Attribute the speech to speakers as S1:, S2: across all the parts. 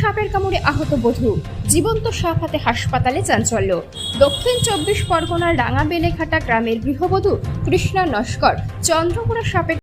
S1: সাপের কামড়ে আহত বধূ জীবন্ত সাপ হাতে হাসপাতালে চাঞ্চল্য। দক্ষিণ চব্বিশ পরগনার রাঙা বেলেঘাটা গ্রামের গৃহবধূ কৃষ্ণা নস্কর চন্দ্রমোড়া সাপের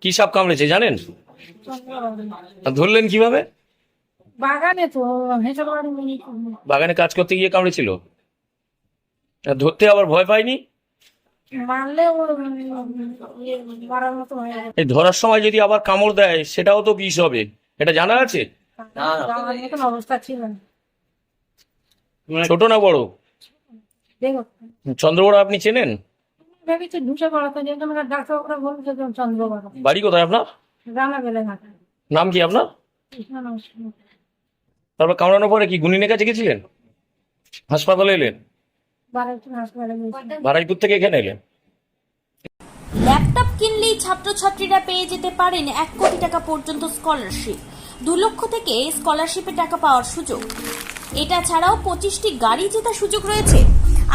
S2: কি সাপ কামড়েছে জানেন? আর ধরলেন কীভাবে?
S3: বাগানে তো
S2: বাগানে কাজ করতে গিয়ে কামড়েছিল? আর ধরতে আবার ভয় পাইনি
S3: ইয়ে
S2: এই ধরার সময় যদি আবার কামড় দেয় সেটাও তো বিষ হবে। এটা জানা আছে?
S3: অবস্থা ছিল না।
S2: ছোট না বড়?
S3: দেখো।
S2: চন্দ্রবড়া আপনি চেনেন?
S3: ভেবেছি ঢুসে পড়াতে যে তোমার ডাক্তার বলছে যে চন্দ্রবার
S2: বাড়ি কোথায় আপনার?
S3: জানা গেলে ঘাটা।
S2: নাম কি আপনার? তারপর কামড়ানোর পরে কি গুনিনের কাছে গেছিলেন? হাসপাতালে এলেন? বারাইপুর থেকে এখানে এলেন?
S4: ল্যাপটপ কিনলেই ছাত্রছাত্রীরা পেয়ে যেতে পারেন এক কোটি টাকা পর্যন্ত স্কলারশিপ। দু লক্ষ থেকে স্কলারশিপে টাকা পাওয়ার সুযোগ। এটা ছাড়াও পঁচিশটি গাড়ি জেতার সুযোগ রয়েছে।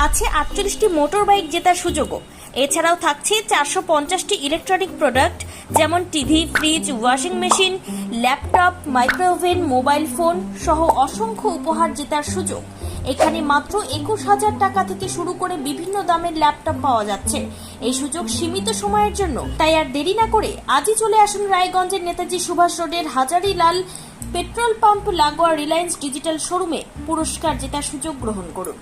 S4: আছে আটচল্লিশটি মোটর বাইক জেতার সুযোগও। এছাড়াও থাকছে চারশো পঞ্চাশটি ইলেকট্রনিক প্রোডাক্ট, যেমন TV, fridge, washing machine, laptop, micro oven, mobile phone সহ অসংখ্য উপহার জেতার সুযোগ। এখানে মাত্র একুশ হাজার টাকা থেকে শুরু করে বিভিন্ন দামের ল্যাপটপ পাওয়া যাচ্ছে। এই সুযোগ সীমিত সময়ের জন্য। তাই আর দেরি না করে আজই চলে আসুন রায়গঞ্জের নেতাজি সুভাষ রোডের হাজারিলাল পেট্রোল পাম্প লাগোয়া রিলায়েন্স ডিজিটাল শোরুমে পুরস্কার জেতার সুযোগ গ্রহণ করুন।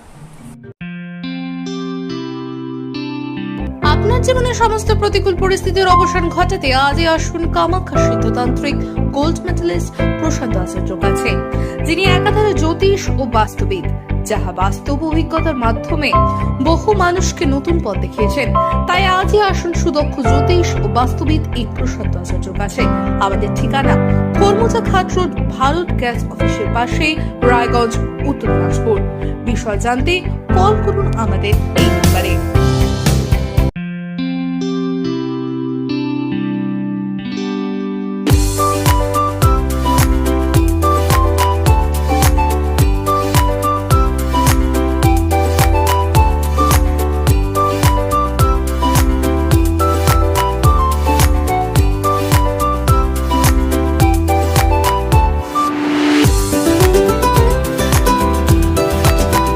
S5: আপনার জীবনের সমস্ত প্রতিকূল পরিস্থিতির অবসান ঘটাতে আজই আসুন কামাখ্যা সিদ্ধতান্ত্রিক গোল্ড মেডেলিস্ট প্রশান্ত আচার্য কাছে যিনি একাধারে জ্যোতিষ ও বাস্তুবিদ, যাহা বাস্তব অভিজ্ঞতার মাধ্যমে বহু মানুষকে নতুন পথ দেখিয়েছেন। তাই আজই আসুন সুদক্ষ জ্যোতিষ ও বাস্তুবিদ এই প্রশান্ত আচার্য কাছে আমাদের ঠিকানা কর্মজা ঘাট রোড, ভারত গ্যাস অফিসের পাশে, রায়গঞ্জ, উত্তর দিনাজপুর। বিষয় জানতে কল করুন আমাদের এই